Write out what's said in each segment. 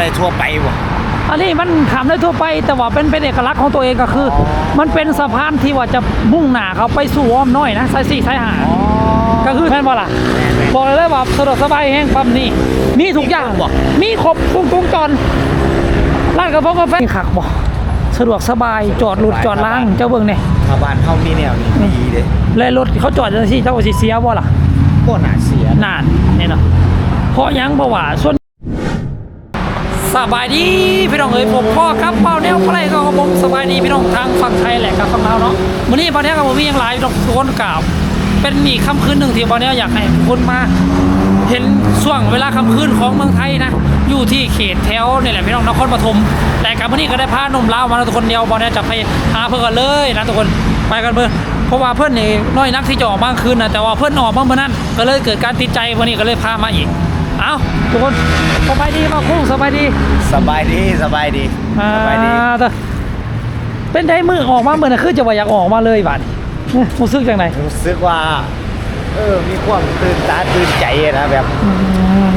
ได้ทั่วไปบ่อันนี้มันขามได้ทั่วไป แต่ว่าเป็นเป็นเอกลักษณ์ของตัวเองก็คือออมันเป็นสะพานที่ว่าจะมุ่งหน้าเขาไปสู่อ้อมน้อยนะสายสี่สายห้าก็คือแม่นบ่ล่ะบอกเลยว่าสะดวกสบายแห้งปั๊มนี่มีทุกอย่างมีครบบ่มีครบวงวงจรร้านกาแฟกาแฟขักบ่สะดวกสบายจอดรถจอดล้างเจ้าเบิ่งเนี่ยถ้าบ้านเฮามีแนวนี้ดีเด้เลยรถเขาจอดจังซี่เจ้าก็สิเสียบ่ล่ะบ่น่าเสียนานนี่เนาะเพราะหยังเพราะว่าส่วน สบายดีพี่น้องเอ้ยผมพ่อครับเป้าแนวไพร่ก็ของผมสบายดีพี่น้องทางฝั่งไทยแหละกับฝั่งลาเนาะวันนี้ป้าแนวกับผมมีอย่างหลายทุกคนกล่าวเป็นมีค่ำคืนหนึ่งที่ป้าแนวอยากให้ทุกคนมาเห็นช่วงเวลาค่ำคืนของเมืองไทยนะอยู่ที่เขตแถวนี่แหละพี่น้องนครปฐมแต่กับวันนี้ก็ได้พาหนุ่มลาวมาแล้วทุกคนเดียวบอลเนี่ยจะไปหาเพื่อนกันเลยนะทุกคนไปกันเพื่อนเพราะว่าเพื่อนนี่น้อยนักที่จะออกมาคืนนะแต่ว่าเพื่อนออกมางเมื่อนั้นก็เลยเกิดการติดใจวันนี้ก็เลยพามาอีก เอาทุกคนสบายดีมาคุ้งสบายดีสบายดีสบายดีอ่าสบายดีเด้อเป็นได้มือออกมาเมื่อน่ะคือจะว่าอยากออกมาเลยบัดเนี่ยรู้สึกจังไหนรู้สึกว่าเออมีความตื่นตาตื่นใจนะแบบอืม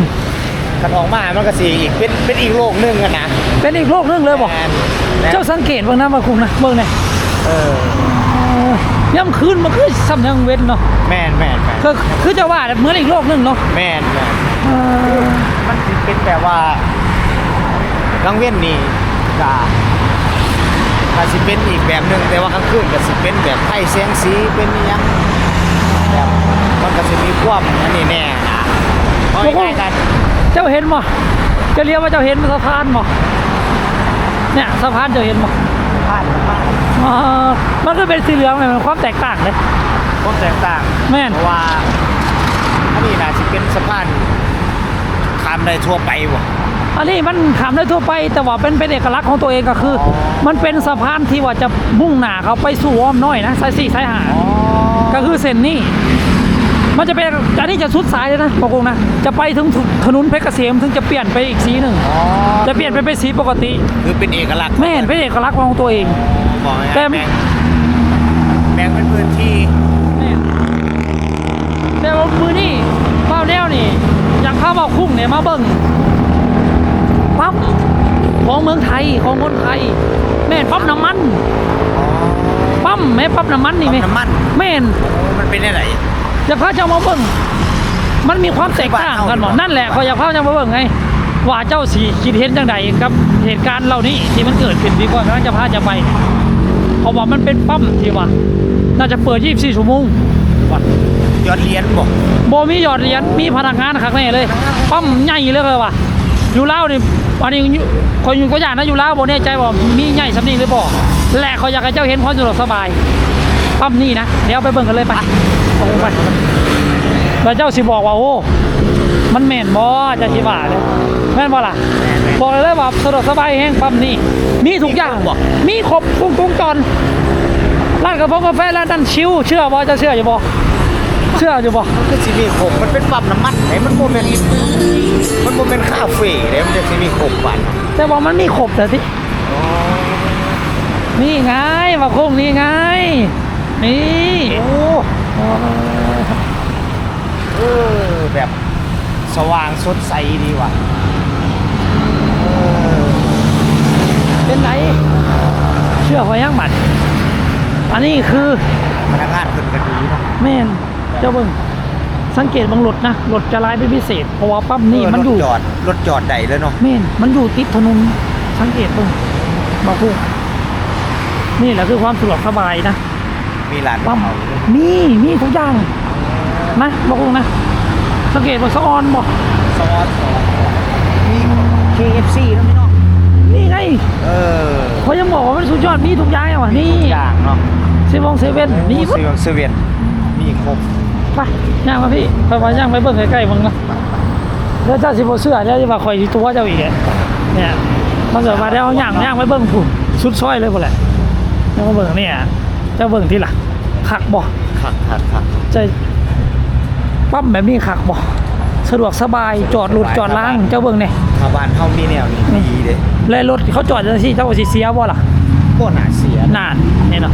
คันออกมา มันก็สิอีกเป็นเป็นอีกโลกหนึงอะนะเป็นอีกโลกหนึงเลยบอกแม่นแม่นเจ้าสังเกตเบ้างนะมาคุ้งนะเบิ่งเนี่ยเออย่ำคืนมันคือซ้ำยังเว้นเนาะแม่นแม่นแม่นคือคือจะว่าเหมือนอีกโลกหนึงเนาะแม่นแม่นเออ มันสิเป็นแบบว่ากลางเว้นนี่ก็ถ้าสิเป็นอีกแบบหนึงแต่ว่ากลางคืนก็สิเป็นแบบไฟแสงสีเป็นอิหยังแบบมันก็สิมีความอันนี้แน่นะเอาง่ายๆกันเจ้าเห็นบ่จะเรียกว่าเจ้าเห็นสะพานบ่เนี่ยสะพานเจ้าเห็นบ่ผ่านผ่านอ่ามันก็เป็นสีเหลืองเลยมันความแตกต่างเลย ความแตกต่างแม่น เพราะว่าอันนี้น่าสิเป็นสะพานข้ามได้ทั่วไปบ่อันนี้มันขามได้ทั่วไป แต่ว่าเป็นเป็นเอกลักษณ์ของตัวเองก็คือออมันเป็นสะพานที่ว่าจะมุ่งหน้าเขาไปสู่อ้อมน้อยนะสายสี่สายห้าก็คือเส้นนี้ มันจะเป็นอันนี้จะสุดสายเลยนะบอกกงนะจะไปถึงถนนเพชรเกษมถึงจะเปลี่ยนไปอีกสีหนึ่งอ๋อจะเปลี่ยนไปเป็นสีปกติคือเป็นเอกลักษณ์แม่นเป็นเอกลักษณ์ของตัวเองบอกง่ายๆแต่แบ่งแบ่งเป็นพื้นที่แม่นแต่ว่ามือนี่เป้าแนวนี่ อย่างข้าวเบาคุ้งเนี่ยมาเบิ่งปั๊บของเมืองไทยของคนไทย แม่นปั๊มน้ำมันปั๊มแม่ปั๊มน้ำมันนี่ปั๊แม่มน้ำมันแม่นโอ้มันเป็นอะไรจะพาเจ้ามาเบิ่งมันมีความแตกต่างกันหมดนั่นแหละเขาอยากพาเจ้ามาเบิ่งไงว่าเจ้าสีคิดเห็นจังใดกับเหตุการณ์เหล่านี้ที่มันเกิดขึ้นดีกว่ากำลังจะพาจะไปเพราะว่ามันเป็นปั๊มที่ว่าน่าจะเปิด 24 ชั่วโมงว่า ยอดเหรียญบ่โบมีหยอดเหรียญมีพนักงานข้างในเลยปั๊มใหญ่เลยเลยว่ะอยู่ลาวนี่อันนี้อยู่คอยอยู่ก็อย่างนะอยู่ลาวโบแน่ใจว่ามีใหญ่สำนีหรือบ่และเขาอยากให้เจ้าเห็นความสะดวกสบายปั๊มนี่นะเดี๋ยวไปเบิ่งกันเลยไปเอาไปแล้วเจ้าสิบอกว่าโอ้มันแม่นบ่จะสิว่าเลยแม่นบ่ล่ะบอกเลยเลยว่าสะดวกสบายแห้งปั๊มนี่มีทุกอย่างบ่มีครบวงวงจรร้านกาแฟกาแฟร้านนั้นชิวเชื่อบ่เจะเชื่ออยู่บ่ เชื่ออยู่บ่มันคือสิมีครบมันเป็นปั๊มน้ำมันไหนมันบ่แม่นมันบ่แม่นคาเฟ่เด้มันจะสิมีครบบันแต่ว่ามันมีครบแต่ที่นี่ไงมาคงนี่ไง นี่โอ้เออแบบสว่างสดใสดีว่ะเออเป็นไรเชื่อพอยังบัดอันนี้คือพนักงานเพิ่นก็ดีเนาะแม่นเจ้าเบิ่งสังเกตบางรถนะรถจะลายเป็นพิเศษเพราะว่าปั๊มนี่เออมันอยู่รถจอดรถจอดได้เลยเนาะแม่นมันอยู่ติดถนนสังเกตเบิ่งบอกพูดนี่แหละคือความสะดวกสบายนะมีร้านปั๊มเขาด้วยมีมีทุกอย่างนะบอกพูดนะสังเกตว่าสะออนบอกซอสมี KFC แล้วไหมเนาะนี่ไงเออเขายังบอกว่ามันสุดยอดมีทุกอย่างอะนี่ทุกอย่างเนาะเซเว่นเซเว่นมีหมดเซเว่นเซเว่นมีครบ ไปย่างมาพี่ไปไปย่างไปเบิ่งใกล้ๆมึงนะแล้วเจ้าสิบ่เสื้อแล้วจะมาคอยที่ตัวเจ้าอีกอะเนี่ยมันเกิดมาได้เอาย่างย่างไปเบิ่งผู้สุดซอยเลยพุ่นแหละแล้วมาเบิ่งเนี่ยเจ้าเบิ่งที่หลังคักบ่คักคักคักใจปั๊มแบบนี้คักบ่สะดวกสบายจอดรถจอดล้างเจ้าเบิ่งเนี่ยถ้าบ้านเฮามีแนวนี้ดีเด้เลยรถเขาจอดจังซี่เจ้าก็สิเสียบ่ล่ะบ่น่าเสียนานนี่เนาะ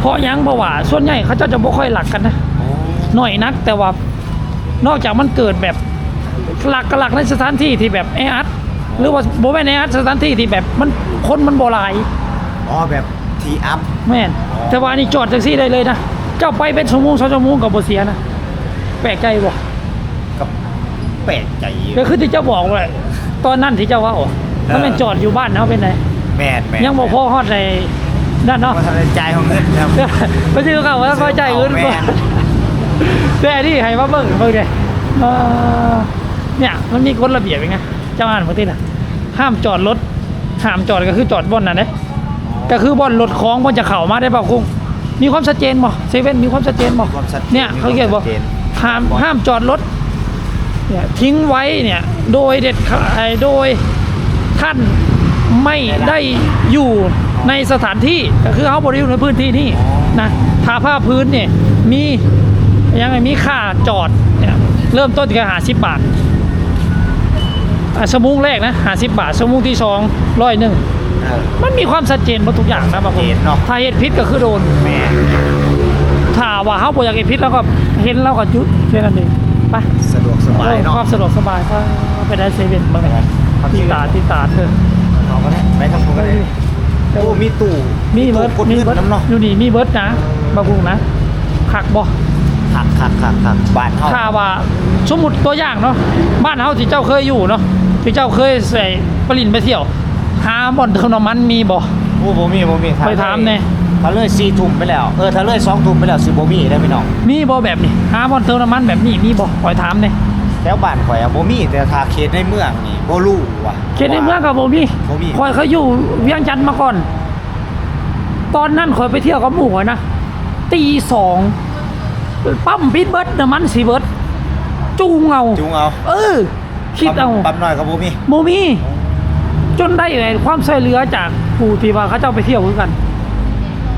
เพราะหยังเพราะว่าส่วนใหญ่เขาเจ้าจะบ่ค่อยหลักกันนะ อ๋อน้อยนัก แต่ว่านอกจากมันเกิดแบบหลักกับหลักในสถานที่ที่แบบแออัดอ๋อหรือว่าโบแม่นในสถานที่ที่แบบมันคนมันบ่หลายอ๋อแบบทีอัพแม่นอ๋อแต่ว่าอันนี้จอดแท็กซี่ได้เลยนะเจ้าไปเป็นชั่วโมงสองชั่วโมงกับบ่เสียนะแปลกใจบ่กับแปลกใจอยู่ก็คือที่เจ้าบอกว่าตอนนั้นที่เจ้าว่าโอ้ถ้าแม่นจอดอยู่บ้านเฮาเป็นไงแม่นแม่นยังบ่พอฮอดในนั่นเนาะว่าทำใจของเงินครับไปซื้อเขาว่าพอใจเงินแม่บ่น แต่อันนี่ให้มาเบิ่งเบิ่งดิเอ่อเนี่ยมันมีกฎระเบียบยังไงเจ้าอ่านบ่ติดอะห้ามจอดรถห้ามจอดก็คือจอดบ่อนนั่นเด้ก็คือบ่อนรถคล้องบ่อนจะเข้ามาได้เปล่ากุ้งมีความชัดเจนบ่เซเว่นมีความชัดเจนบ่ความชัดจเนี่ยเขาเขียนบ่มีควมชัดจนห้ามห้ามจอดรถเนี่ยทิ้งไว้เนี่ยโดยเด็ดขาดโดยท่านไม่ได้อยู่ในสถานที่ก็คือเขาบริอยู่ในพื้นที่นี่นะทาผ้าพื้นเนี่ยมี ยังไงมีค่าจอดเนี่ยเริ่มต้นที่หาสิบบาทอะชั่วโมงแรกนะหาสิบบาทชั่วโมงที่สองร้อยหนึ่งเออมันมีความชัดเจนหมดทุกอย่างนะบางคนชัดเจนเนาะถ้าเห็นพิษก็คือโดนแม่นถ้าว่าเขาบ่อยากเห็นพิษแล้วก็เห็นแล้วก็หยุดแค่นั้นเองไปสะดวกสบายเออเนาะความสะดวกสบายก็ไปได้เซเว่นบ้างไหมครับตีตาตีตาเธอเราก็ได้ไปทำบุญกันเลยโอ้มีตู้มีเบิร์ดตู้กดมีเงินเบิร์ดน้ำเนาะอยู่นี่มีเบิร์ดนะบางกุงนะขักบ่ ขักขักขักขักบ้านเฮาถ้าว่าสมมุติตัวอย่างเนาะบ้านเฮาที่เจ้าเคยอยู่เนาะที่เจ้าเคยใส่ปรินไปเที่ยวหาบ่อนเติมน้ำมันมีบ่โอ้บ่มีบ่มีไปถามแน่ถ้าเลย4ทุ่มไปแล้วเออถ้าเลย2ทุ่มไปแล้วสิบ่มีได้อพี่น้องมีบ่แบบนี้หาบ่อนเติมน้ำมันแบบนี้มีบ่ขอยถามเนี่ยแถวบ้านข่อยอะบ่มีแต่ถ้าเขตในเมืองนี่บ่รู้ว่ะเขตในเมืองกับบ่มีบ่มีคอยเขาอยู่เวียงจันทน์มาก่อน ตอนนั้นคอยไปเที่ยวกับหมู่ข้อยนะตีสอง ปั๊มปิดเบิร์ดน้ำมันสีเบิร์ดจูงเอาจุงเอา เออ คิดเอาปั๊มน้อยก็บ่มีโมมีจนได้ไอ้ความช่วยเหลือจากผู้ที่ว่าเขาเจ้าไปเที่ยวคือกัน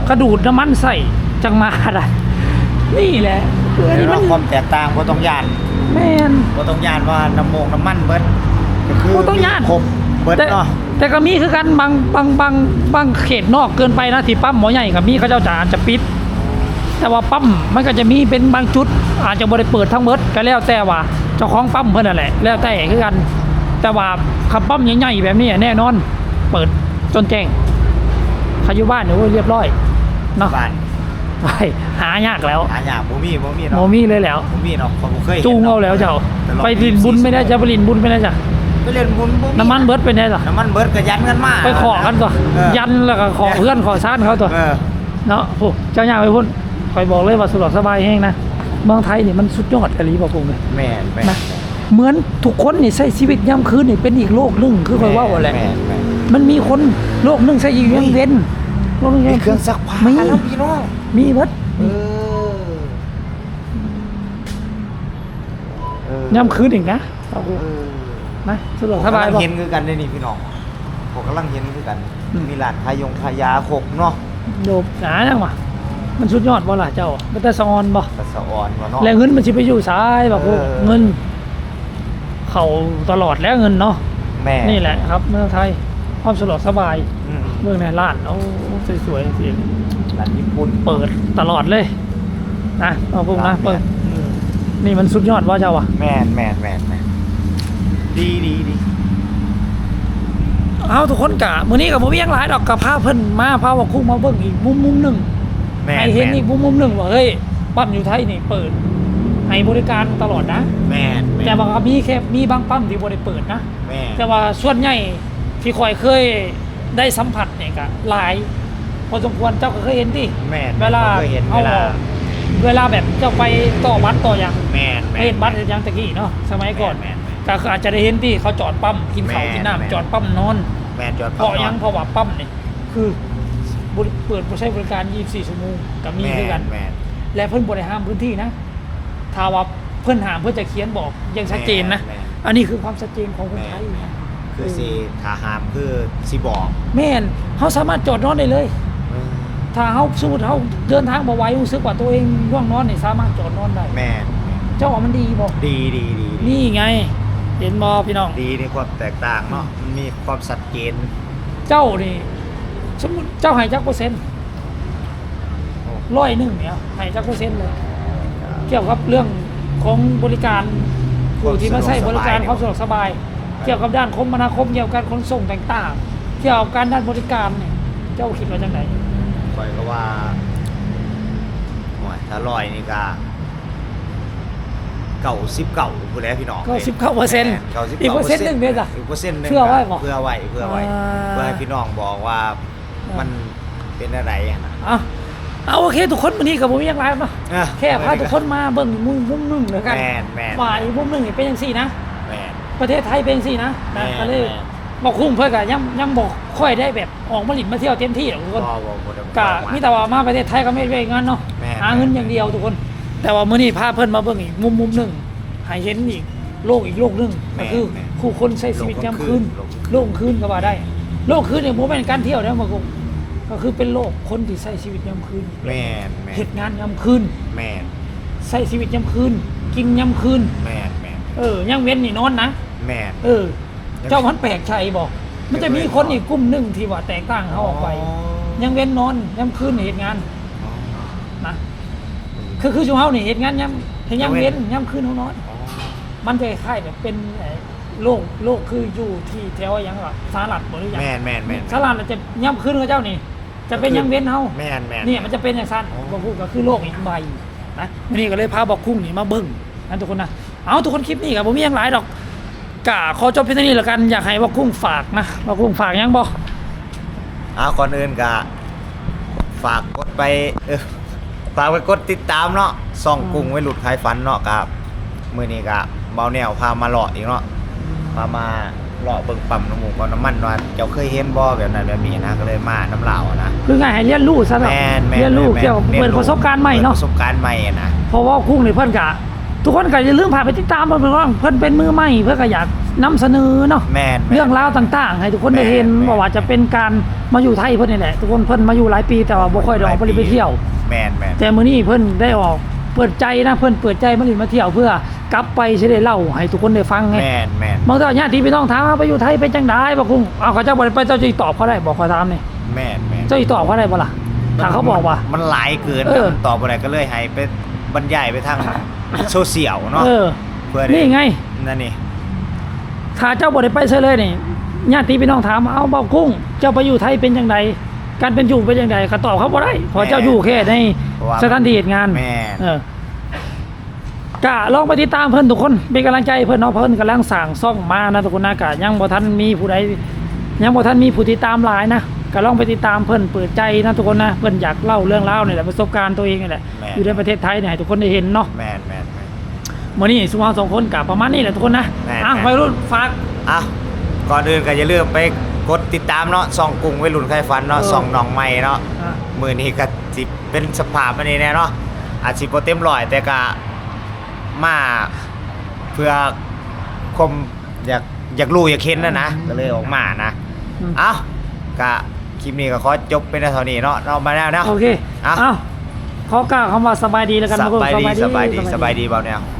กระดูดน้ำมันใส่จังมาได้นี่แหละคืออันนี้มันความแตกต่างบ่ต้องย่านแม่นบ่ต้องย่านว่าน้ำมงน้ำมันเบิดก็คือบ่ต้องย้านครบเบิดแต่เนาะแต่ก็มีคือกันบางบางบางบางเขตนอกเกินไปนะที่ปั๊มหมอใหญ่กับมีเขาเจ้าจะอาจจะปิด แต่ว่าปั๊มมันก็จะมีเป็นบางจุด อาจจะบริเปิดทั้งหมดก็แล้วแต่ว่าเจ้าของปั๊มเพิ่นนั่นแหละแล้วแต่คือกัน แต่ว่าขับปั๊มใหญ่ๆแบบนี้แน่นอน เปิดจนแจ้งใครอยู่บ้านเนี่ยโอ้ยเรียบร้อยเนาะบ้านไปหายากแล้วหายากบ่มีบ่มีโมเนาะมีเลยแล้วบ่มีเนาะผมบ่เคยห็นจูงเอาแล้วเจ้าแต่รอบไปลินบุญไม่ได้จะไปลินบุญไม่ได้จ้ะไปเล่นบุญบ่น้ำมันเบิดไปได้หรอน้ำมันเบิดก็ยันกันมาไปขอกันก่อนเออยันแล้วก็ขอเพื่อนขอซ่านเขาตัวเออเนาะโอ้เจ้าย่าไปพุ่น คอยบอกเลยว่าสะดวกสบายแห้งนะเมืองไทยนี่มันสุดยอดกะลีบอกผมเลยแม่นแม่นนะเหมือนทุกคนนี่ใช้ชีวิตย่ำคืนนี่เป็นอีกโลกหนึงคือคอยว่าว่าแหละแม่นแม่นมันมีคนโลกหนึงใช้อีกเรื่องเว้นโลกหนึงมีเครื่องซักผ้ามีแล้วพี่น้องมีเบิดเออเออย่ำคืนอีกนะเอาเออนะสะดวกผมสบายกำลังบอก เห็นคือกันได้นี่พี่น้องผมกำลังเห็นคือกัน อืม มีร้านขายยงขายยาหกเนาะโยบหนาจังวะ มันสุดยอดบ่ล่ะเจ้ามันแต่สะออนบ่กระสะออนวะเนาะ แล้วเงินมันสิไปอยู่ซ้ายแบบพวกเออ เงิน เขาตลอดแล้วเงินเนาะแม่นี่แหละครับ เมืองไทยความสะดวกสบายอืมเมืองในร้านโอ้สวยๆสิร้านญี่ปุ่น เปิดตลอดเลยนะเอาพวกนะเปิดอืมนี่มันสุดยอดว่าเจ้าวะแม่นแม่นแม่นแม่นดีดีดีเอาทุกคนกะมื้อนี้กับผมยังหลายดอกกับพาเพิ่นมาพาว่าคุ้งมาเบิ่งอีกมุมมุมหนึ่ง แม่นให้เห็นแม่น อีกมุมมุมหนึ่งว่าเฮ้ยปั๊มอยู่ไทยนี่เปิดให้บริการตลอดนะ แม่นม่นแต่ว่าก็มีแค่มีบางปั๊มที่บ่ได้เปิดนะ แม่นแต่ว่าส่วนใหญ่ที่คอยเคยได้สัมผัสเนี่ยก็หลาย พอสมควรเจ้าก็เคยเห็นที่แม่นเวลาผมเคยเห็นเอาเวลาเวลาแบบเจ้าไปต่อบัตรต่ออย่างแม่นไปแม่เห็นบัตรอยังตะกี้เนาะสมัยก่อนแม่นแม่น ก็คืออาจจะได้เห็นที่เขาจอดปั๊มกินข้าวแม่นกินแม่น น้ำจอดปั๊มนอนแม่นจอดเพราะยังเพราะว่าปั๊มนี่คือ บริเปิดใช้บริการ 24 ชั่วโมงกับมีแม่คือกัน แม่นและเพิ่นบริห้ามพื้นที่นะถ้าว่าเพิ่นห้ามเพื่อจะเขียนบอกอยังชัดเจนนะ แม่นอันนี้คือความชัดเจนของคนไทยนะคือสิถ้าหามคือสิบอกแม่นเขาสามารถจอดนอนได้เลยถ้าเขาสมมติเขาเดินทางมาไหว้รู้สึกว่าตัวเองง่วงนอนเนี่ยสามารถจอดนอนได้ แม่นแม่นเจ้าว่ามันดีบ่ดีดีดีดีนี่ไง เห็นบ่พี่น้อง ดีในความแตกต่างเนาะมันมีความชัดเจนเจ้านี่ สมมติเจ้าใหายจักเปอร์เซ็นต์ร้อยหนึ่งเนี่ยใหายจักเปอร์เซ็นต์เลย เกี่ยวกับเรื่องของบริการผู้ที่มาใช้บริการความสะดวกสบาย เกี่ยวกับด้านคมนาคมเกี่ยวกับการขนส่งต่างๆ เกี่ยวกับการด้านบริการเนี่ยเจ้าคิดว่าจังไดคอยก็ว่าโอ้ยถ้าลอยนี่ก็เก่าสิบเก่าผู้แล้วพี่น้องก็สิบเก้าเปอร์เซ็นต์เก่าสิบอีกเปอร์เซ็นต์หนึ่งเด้อจ้ะอีกเปอร์เซ็นต์หนึ่งเพื่อไว้บ่เพื่อไว้เพื่อไว้อ่าเพื่อให้พี่น้องบอกว่า มันเป็นอะไรอะนะ เอาเอาโอเคทุกคนวันนี้กับผมยังไลฟ์เนาะอะแค่พาทุกคนมาเบิ่งมุมมุมหนึงเลยกันแม่นแม่น ว่าอีกมุมหนึงนี่เป็นยังสี่นะแม่นประเทศไทยเป็นสี่นะแม่นะนก็เลยแม่น บอกคุ้มเพื่อนกะยังยังบอกค่อยได้แบบออกมาหลินมาเที่ยวเต็มที่หรอกทุกคนบ่บ่บ่ได้กะมีแต่ว่ามาประเทศไทยก็ไม่ได้เงินเนาะแม่นหาเงินอย่างเดียวทุกคน แต่ว่ามื้อนี้พาเพิ่นมาเบิ่งอีกมุมมุมหนึงให้เห็นอีกโลกอีกโลกหนึงแม่ก็นคือแม่นคู่คนใช้ชีวิตยามคืนโลกกลางคืน โลกคืนก็ว่าได้ โลกคืนเนี่ยบ่แม่นการเที่ยวนะมาคง ก็คือเป็นโลกคนที่ใช้ชีวิตยามคืนแม่นแม่เฮ็นดงานยามคืนแม่นใช้ชีวิตยามคืน กินยามคืนแม่นแม่นเออยังเว้นนี่นอนนะแม่นเออ เจ้ามันแปลกใจบอกมันจะมีคนอีกกลุ่มหนึ่งที่ว่าแตกต่างเขาออกไป ยังเว้นนอนยามคืนนี่เหตุงานนะคือคือช่วงเฮานี่เหตุงานยามเห็นยามเว้นยามคืนเขานอนอ๋อมันจะคล้ายๆแบบเป็นไอ้โลกโลกคืออยู่ที่แถวอย่างว่าสหรัฐบ่หรือยังแม่นแม่นแม่นสหรัฐน่ะจะยามคืนกับเจ้านี่ จะเป็นยามเว้นเฮาแม่นแม่น เนี่ยมันจะเป็นอย่างสั้นอ๋อบ่พูดก็คือโลกอีกใบนะวันนี้ก็เลยพาบอกคุ้งนี่มาเบิ่งนะทุกคนนะเอาทุกคนคลิปนี้กับผมมีหยังหลายดอกกะขอจบเพียงเท่านี้แล้วกันอยากให้บอกคุ้งฝากนะบอกคุ้งฝากหยังบ่อ่าก่อนอื่นก็ฝากกดไปเออฝากไปกดติดตามเนาะส่องกุ้งไว้หลุดคลายฝันเนาะครับมื้อนี้ก็เบาแนวพามาเลาะอีกเนาะพามา เลาะเบิ่งปั๊มน้ำหมูกปั๊มน้ำมันว่าเจ้าเคยเห็นบ่แบบนั้นแบบนี้นะก็เลยมาน้ำลาวอะนะคือไงให้เรียนรู้ซะเนาะแม่นแม่นเรียนรู้แม่นเกี่ยวกับแม่นเปิดประสบการณ์ใหม่เนาะ ปิดประสบการณ์ใหม่อะนะ เพราะว่าคุ้งนี่เพิ่นกะ ทุกคนก็อย่าลืมผ่านไปติดตามเพิ่นเพิ่นว่าเพิ่นเป็นมือใหม่เพื่อก็อยากนำเสนอเนาะแม่นแม่น เรื่องราวต่างๆ ให้ทุกคนได้เห็นแม่นว่าว่าจะเป็นการมาอยู่ไทยเพิ่นนี่แหละทุกคนเพิ่นมาอยู่หลายปีแต่ว่าบ่ค่อยได้ออกไปไปเที่ยว แม่นแม่นแต่มื้อนี้เพิ่นได้ออก เปิดใจนะเพิ่นเปิดใจมาลินมาเที่ยวเพื่อกลับไปสิได้เล่าให้ทุกคนได้ฟังไงแม่นแม่นบางทีญาติพี่น้องถามว่าไปอยู่ไทยเป็นจังไดบ่คุ้งเอาเขาเจ้าบ่ได้ไปเจ้าจะตอบเขาได้บอกเขาถามนี่แม่นแม่นเจ้าสิตอบเขาได้บ่ล่ะถ้าเขาบอกว่า มันหลายเกินเออตอบอะไรก็เลยให้ไปบรรยายไปทางโซเชียลเนาะเออเพื่อด้นี่ไงนั่นนี่ถ้าเจ้าบ่ได้ไปเสียเลยนี่ญาติพี่น้องถามเอาบอกกุ้งเจ้าไปอยู่ไทยเป็นจังได การเป็นอยู่เป็นจังไดก็ตอบเขาบ่ได้เพราะเจ้าอยู่แค่ในเพราะว่าสถานที่เหตุงานแม่น เออกะลองไปติดตามเพิ่นทุกคนเป็นกำลังใจให้เพิ่นเนาะเพิ่นกำลังสั่งซ่องมานะทุกคนนะกะยังบ่ทันมีผู้ใดยังบ่ทันมีผู้ติดตามหลายนะก็ลองไปติดตามเพิ่นเปิดใจนะทุกคนนะเพิ่นอยากเล่าเรื่องราวนี่แหละประสบการณ์ตัวเองนี่แหละแม่นอยู่ในประเทศไทยเนี่ยให้ทุกคนได้เห็นเนาะ แม่นแม่นแม่นมื้อนี้สุภาพสองคนกะประมาณนี้แหละทุกคนนะแม่นอะแม่น วัยรุ่นฝาก อะก่อนอื่นก็อย่าลืมไป กดติดตามเนาะส่องกุ้งไว้หลุนไข่ฟันเนาะเออ ส่องหนองใหม่เนาะอะมือนี้ก็สิเป็นสภาพอันนี้แน่เนาะอาจสิบ่เต็มร้อยแต่ก็มาเพื่อคมอยากอยากรู้อยากเห็นนะนะก็เลยออกมานะ อืมเอ้าก็คลิปนี้ก็ขอจบเป็นเท่านี้เนาะเรามาแล้วเนาะ โอเค อะ เอ้าขอกล่าวคำว่าสบายดีแล้วกันสทุกคนบายดีสบายดีสบายดีเปล่าเนี่ยเ